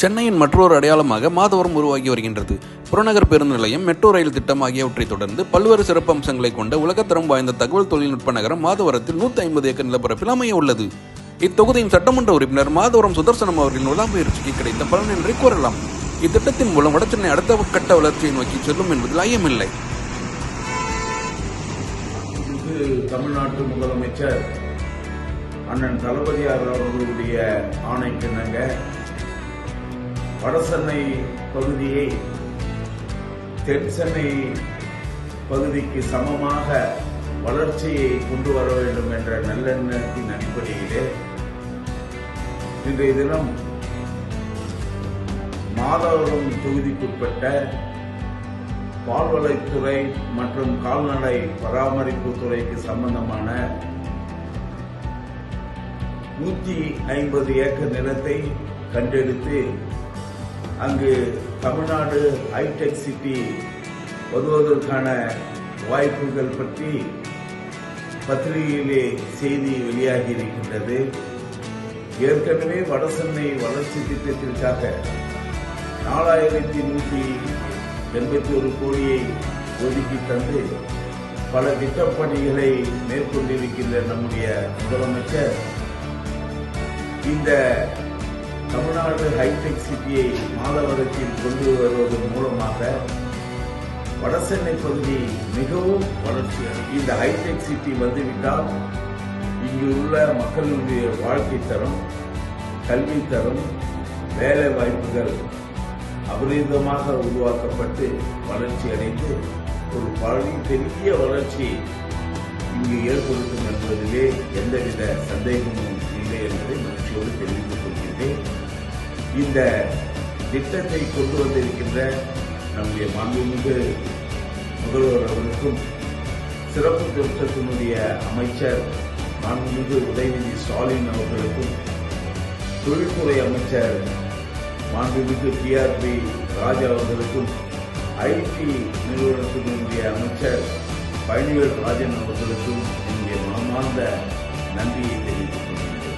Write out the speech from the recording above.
சென்னையின் மற்றொரு அடையாளமாக மாதவரம் உருவாகி வருகின்றது. புறநகர் பேருந்து நிலையம் மெட்ரோ ரயில் திட்டம் ஆகியவற்றை தொடர்ந்து பல்வேறு சிறப்பு அம்சங்களை கொண்ட உலகத்தரம் வாய்ந்த தகவல் தொழில்நுட்ப நகரம் மாதவரத்தில் நூற்றி ஐம்பது ஏக்கர் நிலப்பரப்பில் அமைய உள்ளது. இத்தொகுதியின் சட்டமன்ற உறுப்பினர் மாதவரம் சுதர்சனம் அவர்களின் உலாம்பயிற்சிக்கு கிடைத்த பலன் என்றே கூறலாம். இத்திட்டத்தின் மூலம் வடசென்னை அடுத்த கட்ட வளர்ச்சியை நோக்கி செல்லும் என்பதில் ஐயமில்லை தமிழ்நாட்டு முதலமைச்சர் அண்ணன் தளபதியார் அவர்களுடைய ஆணைக்கிணங்க வடசென்னை பகுதியை தென் சென்னை பகுதிக்கு சமமாக வளர்ச்சியை கொண்டு வர வேண்டும் என்ற நல்லெண்ணத்தின் அடிப்படையிலே இன்றைய தினம் மாதவரம் தொகுதிக்குட்பட்ட பால்வளைத்துறை மற்றும் கால்நடை பராமரிப்பு துறைக்கு சம்பந்தமான நூற்றி ஐம்பது ஏக்கர் நிலத்தை கண்டெடுத்து அங்கு தமிழ்நாடு ஹைடெக் சிட்டி வருவதற்கான வாய்ப்புகள் பற்றி பத்திரிகையிலே செய்தி வெளியாகி இருக்கின்றது ஏற்கனவே வடசென்னை வளர்ச்சி திட்டத்திற்காக நாலாயிரத்தி நூற்றி எண்பத்தி ஒரு கோடியை ஒதுக்கி தந்து பல திட்டப்பணிகளை மேற்கொண்டிருக்கின்ற நம்முடைய முதலமைச்சர் இந்த தமிழ்நாடு ஹைடெக் சிட்டியை மாதவரத்தில் கொண்டு வருவதன் மூலமாக வடசென்னை பகுதி மிகவும் வளர்ச்சி இந்த ஹைடெக் சிட்டி வந்துவிட்டால் இங்கு உள்ள மக்களுடைய வாழ்க்கை தரம் கல்வி தரம் வேலை வாய்ப்புகள் அபரிதமாக உருவாக்கப்பட்டு வளர்ச்சி அடைந்து ஒரு பழனி பெரிய வளர்ச்சி இங்கு ஏற்படுத்தும் என்பதிலே எந்தவித சந்தேகமும் இல்லை என்பதை மகிழ்ச்சியோடு தெரிவித்துக் கொள்கின்றேன். இந்த திட்டத்தை கொண்டு வந்திருக்கின்ற நம்முடைய மாண்புமிகு முதல்வர் அவர்களுக்கும் சிறப்பு திருத்தத்தினுடைய அமைச்சர் மாண்புமிகு உதயநிதி ஸ்டாலின் அவர்களுக்கும் தொழில்துறை அமைச்சர் மாண்புமிகு டிஆர்பி ராஜா அவர்களுக்கும் ஐடி நிறுவனத்தினுடைய அமைச்சர் பழனிவேல் ராஜன் அவர்களுக்கும் என்னுடைய நன்றியை தெரிவித்துக் கொள்கிறேன்.